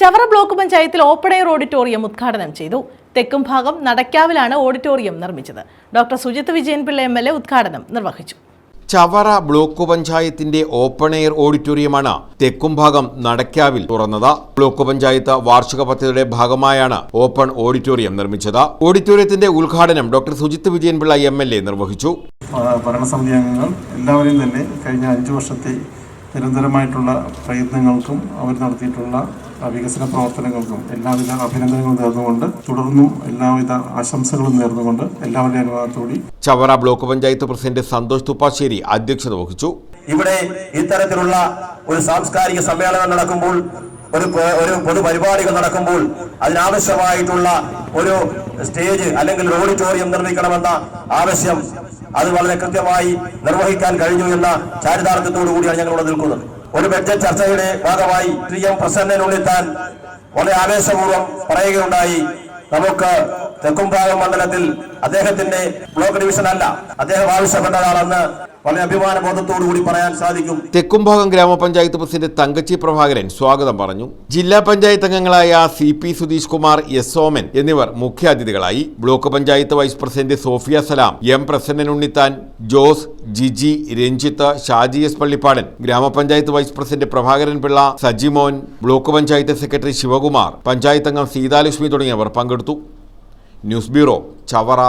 Chavara block പഞ്ചായത്തിൽ open air auditorium ഉദ്ഘാടനം ചെയ്തു. തെക്കും ഭാഗം നടക്കാവിലാണ് ഓഡിറ്റോറിയം നിർമ്മിച്ചത്. Doctor Sujith Vijayanpillai M L A ഉദ്ഘാടനം നിർവഹിച്ചു. ചവറ ബ്ലോക്ക് പഞ്ചായത്തിന്റെ ഓപ്പൺ എയർ ഓഡിറ്റോറിയമാണ് തെക്കുംഭാഗം നടക്കാവിൽ തുറന്നത്. ബ്ലോക്ക് പഞ്ചായത്ത് വാർഷിക പദ്ധതിയുടെ ഭാഗമായാണ് ഓപ്പൺ ഓഡിറ്റോറിയം നിർമ്മിച്ചത്. ഓഡിറ്റോറിയത്തിന്റെ ഉദ്ഘാടനം doctor Sujith Vijayanpillai M L A നിർവഹിച്ചു. ഭരണസമിതി അംഗങ്ങൾ എല്ലാവരെയും തന്നെ കഴിഞ്ഞ അഞ്ചു വർഷത്തെ നിരന്തരമായിട്ടുള്ള പ്രയത്നങ്ങൾക്കും അവർ നടത്തിയിട്ടുള്ള വികസന പ്രവർത്തനങ്ങൾക്കും എല്ലാവിധ അഭിനന്ദനങ്ങളും നേർന്നുകൊണ്ട് തുടർന്നും എല്ലാവിധ ആശംസകളും നേർന്നുകൊണ്ട് എല്ലാവരുടെയും അനുവാദത്തോടി ചവറ ബ്ലോക്ക് പഞ്ചായത്ത് പ്രസിഡന്റ് സന്തോഷ് തുപ്പാശ്ശേരി അധ്യക്ഷത വഹിച്ചു. ഇവിടെ ഇത്തരത്തിലുള്ള ഒരു സാംസ്കാരിക സമ്മേളനം നടക്കുമ്പോൾ ഒരു ഒരു പൊതുപരിപാടികൾ നടക്കുമ്പോൾ അതിനാവശ്യമായിട്ടുള്ള ഒരു സ്റ്റേജ് അല്ലെങ്കിൽ ഒരു ഓഡിറ്റോറിയം നിർമ്മിക്കണമെന്ന ആവശ്യം അത് വളരെ കൃത്യമായി നിർവഹിക്കാൻ കഴിഞ്ഞു എന്ന ചാരിതാർത്ഥ്യത്തോടു കൂടിയാണ് ഞങ്ങൾ ഇവിടെ നിൽക്കുന്നത്. ഒരു ബഡ്ജറ്റ് ചർച്ചയുടെ ഭാഗമായി ശ്രീ എം പ്രസന്നനുള്ളിത്താൻ വളരെ ആവേശപൂർവം പറയുകയുണ്ടായി. നമുക്ക് തെക്കുംഭാഗം മണ്ഡലത്തിൽ അദ്ദേഹത്തിന്റെ ബ്ലോക്ക് ഡിവിഷൻ അല്ല അദ്ദേഹം ആവശ്യപ്പെട്ടതാണെന്ന് വളരെ അഭിമാന കൂടി പറയാൻ സാധിക്കും. തെക്കുംഭാഗം ഗ്രാമപഞ്ചായത്ത് പ്രസിഡന്റ് തങ്കച്ചി പ്രഭാകരൻ സ്വാഗതം പറഞ്ഞു. ജില്ലാ പഞ്ചായത്ത് അംഗങ്ങളായ C P Sudheesh Kumar S Soman എന്നിവർ മുഖ്യാതിഥികളായി. Block panchayat vice president Sophia Salam M Prasannan Unnithan Jose Jiji Ranjith Shaji S Pallippadan ഗ്രാമപഞ്ചായത്ത് vice president Prabhakaran Pillai Sajimon block panchayat secretary Sivakumar panchayat അംഗം സീതാലക്ഷ്മി തുടങ്ങിയവർ പങ്കെടുത്തു. News bureau Chavara.